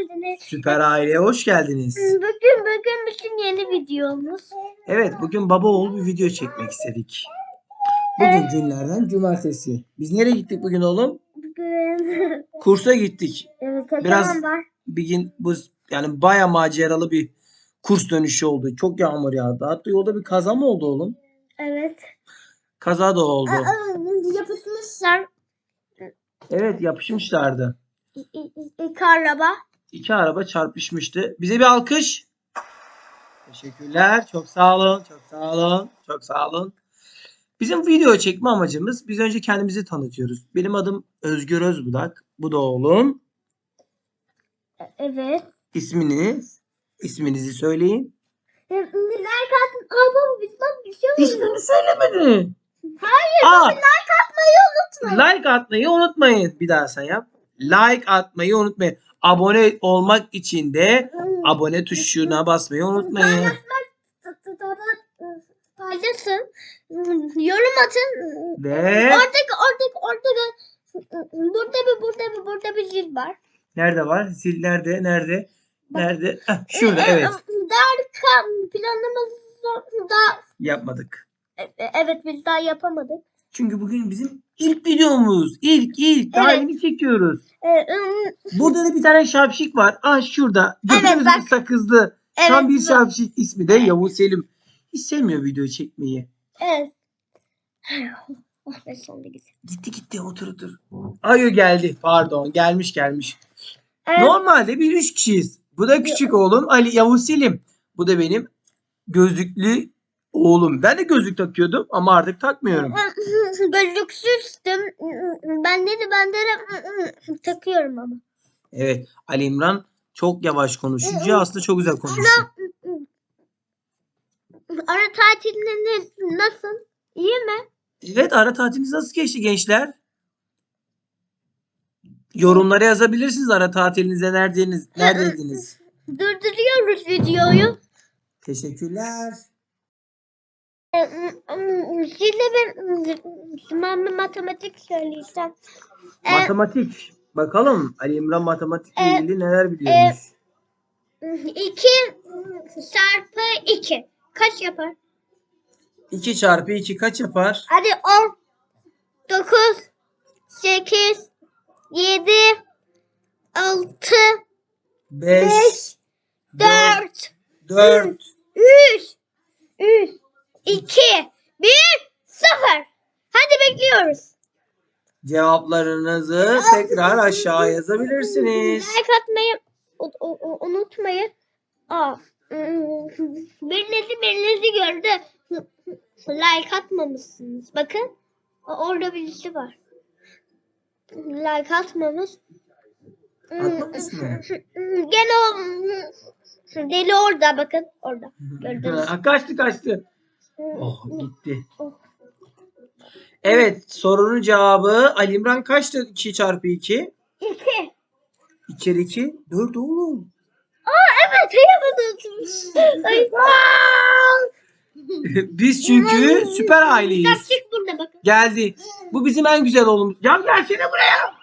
geldiniz. Süper aileye hoş geldiniz. Bugün bugün bütün yeni videomuz. Evet bugün baba oğul bir video çekmek istedik. Bugün günlerden cumartesi. Biz nereye gittik bugün oğlum? Bugün Kursa gittik. evet Biraz-. Bir gün bu yani baya maceralı bir kurs dönüşü oldu. Çok yağmur yağdı. Hatta yolda bir kaza mı oldu oğlum? Evet. Kaza da oldu. Yapışmışlar. Evet yapışmışlardı. İ- İ-. İki araba çarpışmıştı. Bize bir alkış. Teşekkürler. Çok sağ olun. Çok sağ olun. Çok sağ olun. Bizim video çekme amacımız biz önce kendimizi tanıtıyoruz. Benim adım Özgür Özbudak. Bu da oğlum. E- Evet. İsminiz? İsminizi söyleyin. Like atın. Aa baba biz bak bir şey. İsmini söylemedi. Hayır Aa, like atmayı unutmayın. like atmayı unutmayın. Bir daha sen yap. Like atmayı unutmayın. Abone olmak için de abone tuşuna basmayı unutmayın. Paylaşın. Yorum atın. Ve Oradaki oradaki oradaki burada bir burada bir burada bir zil var. nerede var? Zil nerede? Nerede? Nerede? Heh, şurada evet. Daha planımızı da Yapmadık. evet biz daha yapamadık. Çünkü bugün bizim ilk videomuz. İlk ilk. Daha Evet. yeni çekiyoruz. Ee, ım, Burada da bir tane şapşik var. Ah şurada. Evet, Gördünüz mü bak. sakızlı. Evet. Tam bir şapşik. ismi de Yavuz Selim. Hiç sevmiyor video çekmeyi. Evet. Oh be sonunda gitti. Gitti gitti otur otur. Ayo geldi. Pardon gelmiş gelmiş. Evet. Normalde bir üç kişiyiz. Bu da küçük oğlum Ali Yavuz Selim. Bu da benim gözlüklü oğlum. Ben de gözlük takıyordum ama artık takmıyorum. Gözlüksüzdüm. Ben de ben de takıyorum ama. Evet Ali İmran çok yavaş konuşuyor. Aslında çok güzel konuşuyor. Ara tatilleriniz nasıl? İyi mi? Evet ara tatiliniz nasıl geçti gençler? Yorumlara yazabilirsiniz ara tatilinize neredeydiniz? Neredeydiniz? Durduruyoruz videoyu. Teşekkürler. Bir ben matematik söyleyeceğim. Ee, Matematik. Bakalım Ali İmran matematikle e, ilgili neler biliyormuş. 2 çarpı 2 kaç yapar? 2 çarpı 2 kaç yapar? Hadi 10 9 8 7 6 5 5 4 4 3 3 2 1 0 Hadi bekliyoruz. Cevaplarınızı tekrar aşağı yazabilirsiniz. Like atmayı u- u- unutmayın. Aa, ım, birinizi birinizi gördü. Like atmamışsınız. Bakın. Orada birisi var. Like atmamış. Mı? Gene o deli orada bakın. Orada. Gördünüz. Ha, kaçtı kaçtı. Oh gitti. Evet sorunun cevabı Ali İmran kaçtı 2 çarpı 2? İki. 2 kere 2 4 oğlum. Evet yapamadım. Ay. Biz çünkü süper aileyiz. Lastik burada bakın. Geldi. Bu bizim en güzel oğlumuz. Ya gelsene buraya.